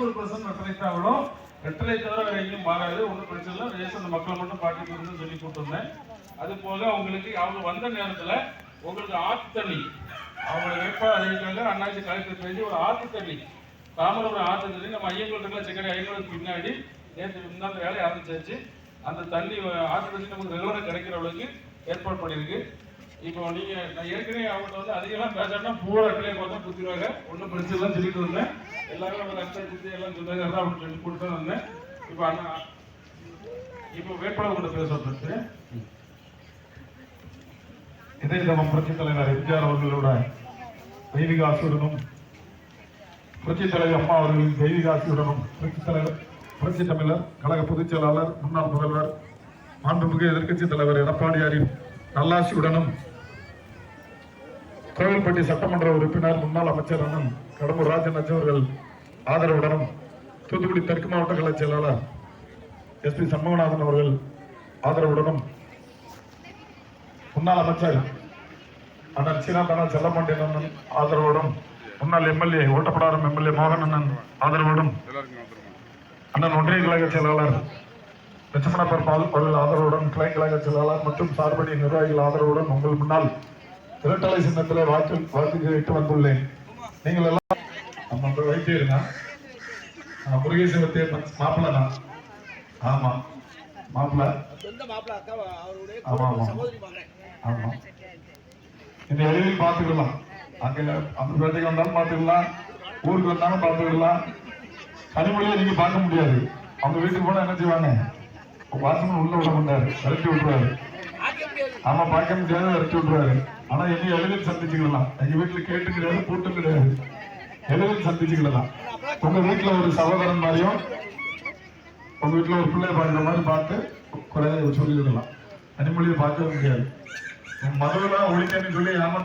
நூறு பர்சன்ட் வெற்றிலைட் ஆகணும் வெற்றிலைட் தவிர வேற எங்கேயும் மாறாது. ஒன்றும் பிரச்சனை இல்லை. ரேஷன் அந்த மக்களை மட்டும் பாட்டி கொடுன்னு சொல்லி கொடுத்துருந்தேன் அது போக அவங்களுக்கு அவங்க வந்த நேரத்தில் உங்களுக்கு ஆற்று தண்ணி அவங்கள வேட்பாளர் அறிவிக்காங்க அண்ணாச்சி கலெக்டர் பேசி ஒரு ஆற்று தண்ணி தாமரபுரம் ஆற்று தண்ணி நம்ம ஐயங்கோட்டுக்குள்ள செக்கடி ஐயங்கோட்டுக்கு பின்னாடி. நேற்று முன்னாள் வேலை ஆரம்பிச்சாச்சு. அந்த தண்ணி ஆற்று தண்ணி நமக்கு ரெகுலராக கிடைக்கிற அளவுக்கு ஏற்பாடு பண்ணியிருக்கு. இப்போ நீங்க நான் ஏற்கனவே அவங்கள்ட்ட வந்து அதிகமாக பேசணும்னா பூரா இடத்துல பார்த்தா குத்திடுவாங்க. ஒன்றும் பிரச்சனை இல்லை சொல்லிட்டு வந்தேன். எல்லாரும் நம்ம ரத்தம் குத்தி எல்லாம் சொல்றாங்க அப்படின்னு சொல்லி கொடுத்து தான் வந்தேன். இப்போ அண்ணா இப்போ வேட்பாளர் கூட பேச வந்துருக்கு. இதே தமம் புரட்சி தலைவர் எம்ஜிஆர் அவர்களோட தெய்வீக ஆசியுடனும் புரட்சி தலைவர் அம்மா அவர்களின் தெய்வீக ஆசியுடனும் புரட்சி தலைவர் புரட்சி தமிழர் கழக பொதுச் செயலாளர் முன்னாள் முதல்வர் மாண்புமிகு எதிர்க்கட்சி தலைவர் எடப்பாடியாரின் நல்லாசியுடனும் கோவில்பட்டி சட்டமன்ற உறுப்பினர் முன்னாள் அமைச்சர் அண்ணன் கடம்பூர் ராஜன் அவர்கள் ஆதரவுடனும் தூத்துக்குடி தெற்கு மாவட்ட கலை செயலாளர் எஸ்பி சண்முகநாதன் அவர்கள் ஆதரவுடனும் முன்னாள் அமைச்சர் அண்ணன் சீனாத்தண்ணன் செல்லப்பாண்டியன் அண்ணன் ஆதரவுடன் முன்னாள் எம்எல்ஏ ஓட்டப்படாரம் எம்எல்ஏ மோகன் அண்ணன் ஆதரவுடன் அண்ணன் ஒன்றிய கழக செயலாளர் லட்சுமணப்பர் பால் அவர்கள் ஆதரவுடன் கிளை கழக செயலாளர் மற்றும் சார்பணி நிர்வாகிகள் ஆதரவுடன் உங்கள் முன்னால் இரட்டலை சின்னத்திலே வாக்கு வாக்கு கேட்டு வந்துள்ளேன். நீங்கள் எல்லாம் நம்ம போய் வைத்தீருங்க முருகேஸ்வரத்தை மாப்பிள்ளை ஆமா மாப்பிள்ளை. ஆமா, ஆமா. ஆமா. இந்த எளிதில் பார்த்துக்கலாம். அங்க அந்த பேட்டைக்கு வந்தாலும் பார்த்துக்கலாம். ஊருக்கு வந்தாலும் பார்த்துக்கலாம். கனிமொழியை நீங்க பார்க்க முடியாது. அவங்க வீட்டுக்கு போனா என்ன செய்வாங்க? வாசமன் உள்ள விட மாட்டாரு. விரட்டி விட்டுருவாரு. ஆமா பார்க்க முடியாது விரட்டி விட்டுறாரு. ஆனா என்ன எளிதில் சந்திச்சுக்கலாம் எங்க வீட்டுல கேட்டு கிடையாது கூட்டம் கிடையாது. எளிதில் சந்திச்சுக்கலாம் உங்க வீட்டுல ஒரு சகோதரன் மாதிரியும் உங்க வீட்டுல ஒரு பிள்ளைய பாடுற மாதிரி பார்த்து குறைய சொல்லிவிடலாம் அனிமொழியை பார்க்கவே முடியாது. மதுவெல்லாம் ஒழிக்கன்னு சொல்லி ஏமாத்த